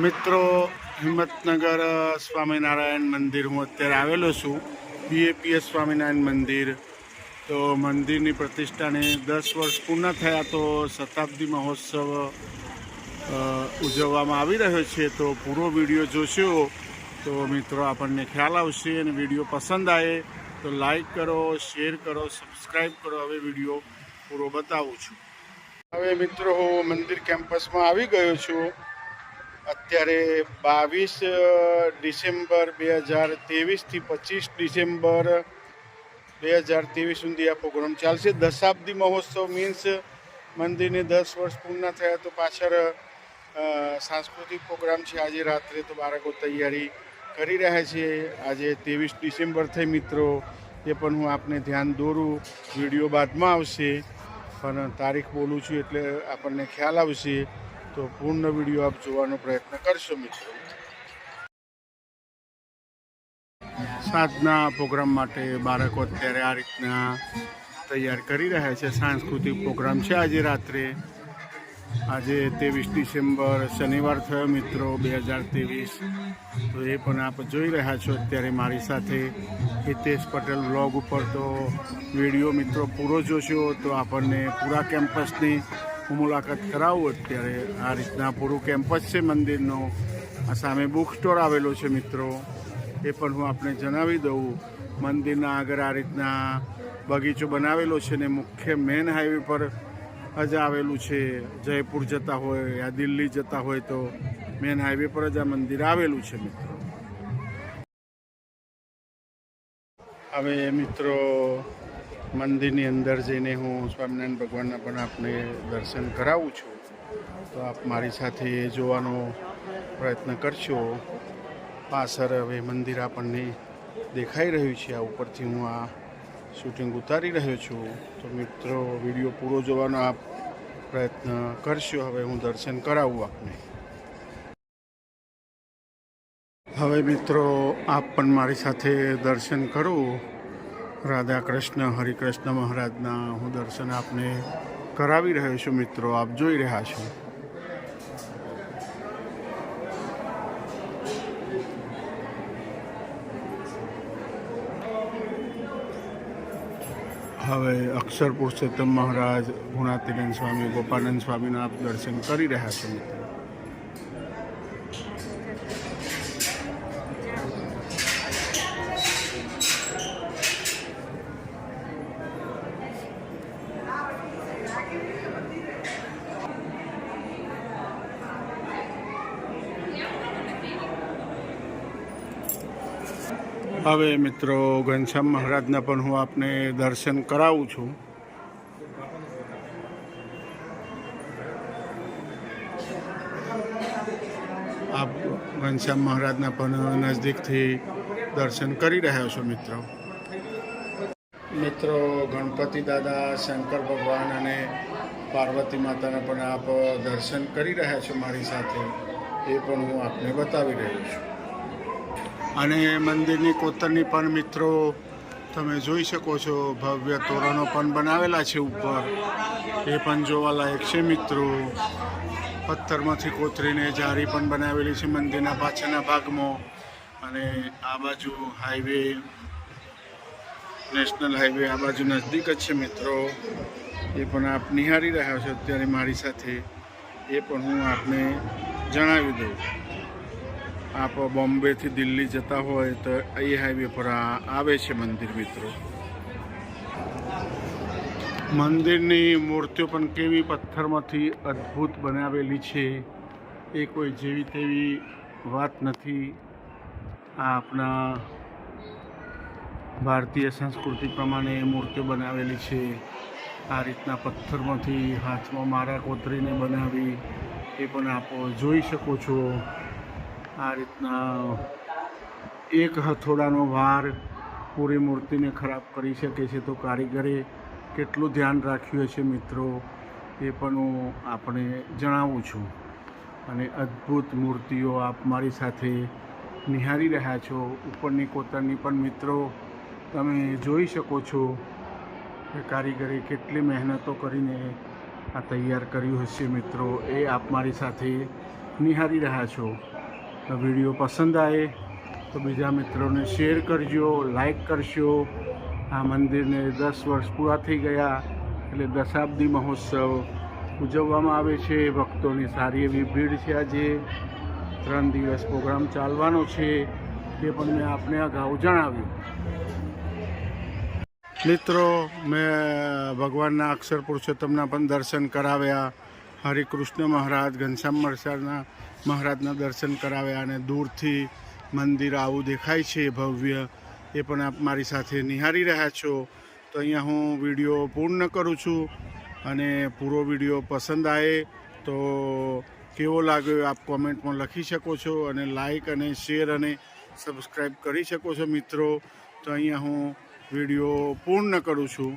મિત્રો, હિંમતનગર સ્વામિનારાયણ મંદિર હું અત્યારે આવેલો છું. બીએપીએસ સ્વામિનારાયણ મંદિર. તો મંદિરની પ્રતિષ્ઠાને દસ વર્ષ પૂર્ણ થયા તો શતાબ્દી મહોત્સવ ઉજવવામાં આવી રહ્યો છે. તો પૂરો વીડિયો જોશો. તો મિત્રો, આપણને ખ્યાલ આવશે અને વીડિયો પસંદ આવે, તો લાઈક કરો, શેર કરો સબસ્ક્રાઈબ કરો. હવે વીડિયો પૂરો બતાવું છું. હવે મિત્રો, હું મંદિર કેમ્પસમાં આવી ગયો છું. અત્યારે બાવીસ ડિસેમ્બર બે હજાર ત્રેવીસથી પચીસ ડિસેમ્બર બે હજાર ત્રેવીસ સુધી આ પ્રોગ્રામ ચાલશે. દશાબ્દી મહોત્સવ મીન્સ મંદિરને દસ વર્ષ પૂર્ણ થયા તો પાછળ સાંસ્કૃતિક પ્રોગ્રામ છે. આજે રાત્રે તો બાળકો તૈયારી કરી રહ્યા છે. આજે ત્રેવીસ ડિસેમ્બર થઈ મિત્રો, એ પણ હું આપને ધ્યાન દોરું. વીડિયો બાદમાં આવશે. પણ તારીખ બોલું છું એટલે આપણને ખ્યાલ આવશે. તો પૂર્ણ વીડિયો આપ જોવાનો પ્રયત્ન કરશો મિત્રો. સાંજના પ્રોગ્રામ માટે બાળકો અત્યારે આ રીતના તૈયાર કરી રહ્યા છે. સાંસ્કૃતિક પ્રોગ્રામ છે આજે રાત્રે. આજે ત્રેવીસ ડિસેમ્બર શનિવાર થયો મિત્રો બે હજાર ત્રેવીસ. તો એ પણ આપ જોઈ રહ્યા છો અત્યારે મારી સાથે હિતેશ પટેલ બ્લોગ ઉપર તો વીડિયો મિત્રો પૂરો જોશો તો આપણને પૂરા કેમ્પસની હું મુલાકાત કરાવું. અત્યારે આ રીતના પૂરું કેમ્પસ છે મંદિરનો. આ સામે બુક સ્ટોર આવેલો છે મિત્રો. એ પણ હું આપને જણાવી દઉં. મંદિરના આગળ આ રીતના બગીચો બનાવેલો છે ને મુખ્ય મેન હાઈવે પર જ આવેલું છે. જયપુર જતા હોય યા દિલ્હી જતા હોય તો મેન હાઈવે પર જ આ મંદિર આવેલું છે મિત્રો. હવે મિત્રો મંદિરની અંદર જઈને હું સ્વામિનારાયણ ભગવાનના પણ આપને દર્શન કરાવું છું. તો આપ મારી સાથે જોવાનો પ્રયત્ન કરશો. પાછળ હવે મંદિર આપણને દેખાઈ રહ્યું છે. આ ઉપરથી હું આ શૂટિંગ ઉતારી રહ્યો છું. તો મિત્રો, વીડિયો પૂરો જોવાનો આપ પ્રયત્ન કરશો. હવે હું દર્શન કરાવું આપને. હવે મિત્રો, આપ પણ મારી સાથે દર્શન કરો. રાધા કૃષ્ણ હરિકૃષ્ણ મહારાજના હું દર્શન આપને કરાવી રહ્યો છું મિત્રો. આપ જોઈ રહ્યા છો. હવે અક્ષર પુરુષોત્તમ મહારાજ ગુણાતીનંદ સ્વામી, ગોપાનંદ સ્વામીના આપ દર્શન કરી રહ્યા છો મિત્રો. હવે મિત્રો ઘનશ્યામ મહારાજના પણ હું આપને દર્શન કરાવું છું. આપ ઘનશ્યામ મહારાજના પણ નજદીકથી દર્શન કરી રહ્યા છો મિત્રો. મિત્રો ગણપતિ દાદા, શંકર ભગવાન અને પાર્વતી માતાના પણ આપ દર્શન કરી રહ્યા છો મારી સાથે. એ પણ હું આપને બતાવી રહ્યો છું. અને મંદિરની કોતરની પણ મિત્રો તમે જોઈ શકો છો, ભવ્ય તોરણો પણ બનાવેલા છે ઉપર. એ પણ જોવાલાયક છે મિત્રો. પથ્થરમાંથી કોતરીને જારી પણ બનાવેલી છે મંદિરના પાછળના ભાગમાં. અને આ બાજુ હાઈવે, નેશનલ હાઈવે આ બાજુ નજદીક જ છે મિત્રો. એ પણ આપ નિહાળી રહ્યા છો અત્યારે મારી સાથે. એ પણ હું આપને જણાવી દઉં. આપ બોમ્બેથી દિલ્હી જતા હોય તો એ હાઈવે પર આવે છે મંદિર, મિત્રો. મંદિરની મૂર્તિઓ પણ કેવી પથ્થરમાંથી અદ્ભુત બનાવેલી છે એ કોઈ જેવી તેવી વાત નથી. આપણા ભારતીય સંસ્કૃતિ પ્રમાણે મૂર્તિઓ બનાવેલી છે. આ રીતના પથ્થરમાંથી હાથમાં મારા કોતરીને બનાવી એ પણ આપ જોઈ શકો છો. આ રીતના એક હથોડાનો વાર પૂરી મૂર્તિને ખરાબ કરી શકે છે તો કારીગરે કેટલું ધ્યાન રાખ્યું હશે મિત્રો એ પણ હું આપણે જણાવું છું. અને અદ્ભુત મૂર્તિઓ આપ મારી સાથે નિહાળી રહ્યા છો. ઉપરની કોતરની પણ મિત્રો તમે જોઈ શકો છો કે કારીગરે કેટલી મહેનતો કરીને આ તૈયાર કર્યું હશે મિત્રો. એ આપ મારી સાથે નિહાળી રહ્યા છો. વીડિયો પસંદ આવે તો બીજા મિત્રોને શેર કરજો, લાઈક કરશો. આ મંદિરને દસ વર્ષ પૂરા થઈ ગયા એટલે દશાબ્દી મહોત્સવ ઉજવવામાં આવે છે. ભક્તોની સારી એવી ભીડ છે આજે. ત્રણ દિવસ પ્રોગ્રામ ચાલવાનો છે, તે પણ મેં આપને અગાઉ જણાવ્યું. મિત્રો, મેં ભગવાનના અક્ષર પુરુષોત્તમના પણ દર્શન કરાવ્યા. હરિકૃષ્ણ મહારાજ ઘનશ્યામ મરસાદના મહારાજના દર્શન કરાવ્યા અને દૂરથી મંદિર આવું દેખાય છે ભવ્ય, એ પણ આપ મારી સાથે નિહાળી રહ્યા છો. તો અહીંયા હું વીડિયો પૂર્ણ કરું છું અને પૂરો વીડિયો પસંદ આવે તો કેવો લાગ્યો આપ કોમેન્ટમાં લખી શકો છો અને લાઈક અને શેર અને સબસ્ક્રાઈબ કરી શકો છો મિત્રો. તો અહીંયા હું વીડિયો પૂર્ણ કરું છું.